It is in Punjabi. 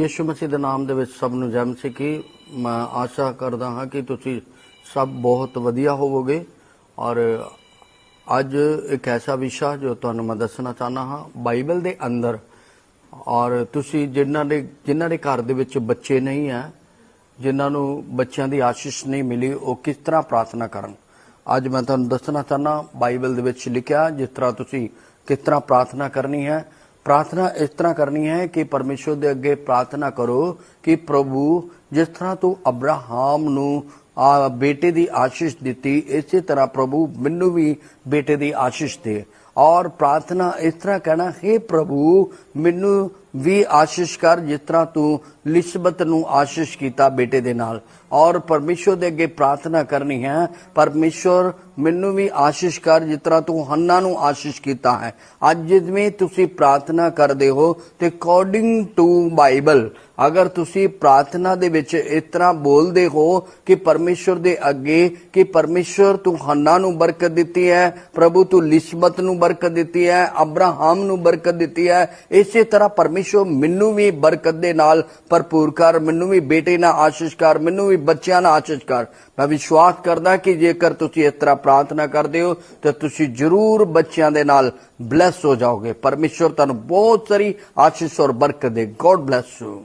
ਯਿਸੂ ਮਸੀਹ ਦੇ ਨਾਮ ਦੇ ਵਿੱਚ ਸਭ ਨੂੰ ਜੈ ਮਸੀਹ ਕੀ। ਮੈਂ ਆਸ਼ਾ ਕਰਦਾ ਹਾਂ ਕਿ ਤੁਸੀਂ ਸਭ ਬਹੁਤ ਵਧੀਆ ਹੋਵੋਗੇ। ਔਰ ਅੱਜ ਇੱਕ ਐਸਾ ਵਿਸ਼ਾ ਜੋ ਤੁਹਾਨੂੰ ਮੈਂ ਦੱਸਣਾ ਚਾਹਨਾ ਹਾਂ, ਬਾਈਬਲ ਦੇ ਅੰਦਰ। ਔਰ ਤੁਸੀਂ ਜਿਨ੍ਹਾਂ ਦੇ ਜਿਨ੍ਹਾਂ ਦੇ ਘਰ ਦੇ ਵਿੱਚ ਬੱਚੇ ਨਹੀਂ ਹੈ, ਜਿਨ੍ਹਾਂ ਨੂੰ ਬੱਚਿਆਂ ਦੀ ਆਸ਼ੀਸ਼ ਨਹੀਂ ਮਿਲੀ, ਉਹ ਕਿਸ ਤਰ੍ਹਾਂ ਪ੍ਰਾਰਥਨਾ ਕਰਨ? ਅੱਜ ਮੈਂ ਤੁਹਾਨੂੰ ਦੱਸਣਾ ਚਾਹਨਾ ਬਾਈਬਲ ਦੇ ਵਿੱਚ ਲਿਖਿਆ, ਜਿਸ ਤਰ੍ਹਾਂ ਤੁਸੀਂ ਕਿਸ ਤਰ੍ਹਾਂ ਪ੍ਰਾਰਥਨਾ ਕਰਨੀ ਹੈ ਪ੍ਰਾਰਥਨਾ ਇਸ ਤਰ੍ਹਾਂ ਕਰਨੀ ਹੈ ਕਿ ਪਰਮੇਸ਼ਵਰ ਦੇ ਅੱਗੇ ਪ੍ਰਾਰਥਨਾ ਕਰੋ ਕਿ ਪ੍ਰਭੂ ਜਿਸ ਤਰ੍ਹਾਂ ਤੂੰ ਅਬਰਾਹਾਮ ਨੂੰ, ਆ, ਬੇਟੇ ਦੀ ਆਸ਼ੀਸ਼ ਦਿੱਤੀ, ਇਸੇ ਤਰ੍ਹਾਂ ਪ੍ਰਭੂ ਮੈਨੂੰ ਵੀ ਬੇਟੇ ਦੀ ਆਸ਼ੀਸ਼ ਦੇ। ਔਰ ਪ੍ਰਾਰਥਨਾ ਇਸ ਤਰ੍ਹਾਂ ਕਹਿਣਾ, ਹੈ ਪ੍ਰਭੂ, ਮੈਨੂੰ ਵੀ ਆਸ਼ਿਸ਼ ਕਰ, ਜਿਸ ਤਰ੍ਹਾਂ ਤੂੰ ਲਿਸ਼ਬਤ ਨੂੰ ਆਸ਼ਿਸ਼ ਕੀਤਾ ਬੇਟੇ ਦੇ ਨਾਲ। ਔਰ ਪਰਮੇਸ਼ਵਰ ਦੇ ਅੱਗੇ ਪ੍ਰਾਰਥਨਾ ਕਰਨੀ ਹੈ ਪਰਮੇਸ਼ਵਰ ਮੈਨੂੰ ਵੀ ਆਸ਼ਿਸ਼ ਕਰ, ਜਿਸ ਤਰ੍ਹਾਂ ਤੂੰ ਹੰਨਾ ਨੂੰ ਆਸ਼ੀਸ਼ ਕੀਤਾ ਹੈ। ਅੱਜ ਜਿਵੇਂ ਤੁਸੀਂ ਪ੍ਰਾਰਥਨਾ ਕਰਦੇ ਹੋ, ਤੇ ਅਕੋਰਡਿੰਗ ਟੂ ਬਾਈਬਲ ਅਗਰ ਤੁਸੀਂ ਪ੍ਰਾਰਥਨਾ ਦੇ ਵਿੱਚ ਇਸ ਤਰ੍ਹਾਂ ਬੋਲਦੇ ਹੋ ਕਿ ਪਰਮੇਸ਼ਵਰ ਦੇ ਅੱਗੇ, ਕਿ ਪਰਮੇਸ਼ਵਰ ਤੂੰ ਹੰਨਾ ਨੂੰ ਬਰਕਤ ਦਿੱਤੀ ਹੈ, ਪ੍ਰਭੂ ਤੂੰ ਲਿਸ਼ਬਤ ਨੂੰ ਬਰਕਤ ਦਿੱਤੀ ਹੈ, ਅਬਰਾਹਮ ਨੂੰ ਬਰਕਤ ਦਿੱਤੀ ਹੈ, ਇਸੇ ਤਰ੍ਹਾਂ ਪਰਮੇਸ਼ਵਰ ਮੈਨੂੰ ਵੀ ਬਰਕਤ ਦੇ ਨਾਲ ਭਰਪੂਰ ਕਰ, ਮੈਨੂੰ ਵੀ ਬੇਟੇ ਨਾਲ ਆਸ਼ੀਸ਼ ਕਰ, ਮੈਨੂੰ ਵੀ ਬੱਚਿਆਂ ਨਾਲ ਆਸ਼ੀਸ਼ ਕਰ। ਮੈਂ ਵਿਸ਼ਵਾਸ ਕਰਦਾ ਕਿ ਜੇਕਰ ਤੁਸੀਂ ਇਸ ਤਰ੍ਹਾਂ ਪ੍ਰਾਰਥਨਾ ਕਰਦੇ ਹੋ, ਤਾਂ ਤੁਸੀਂ ਜ਼ਰੂਰ ਬੱਚਿਆਂ ਦੇ ਨਾਲ ਬਲੈਸ ਹੋ ਜਾਓਗੇ। ਪਰਮੇਸ਼ਵਰ ਤੁਹਾਨੂੰ ਬਹੁਤ ਸਾਰੀ ਆਸ਼ੀਸ਼ ਔਰ ਬਰਕਤ ਦੇ। God bless you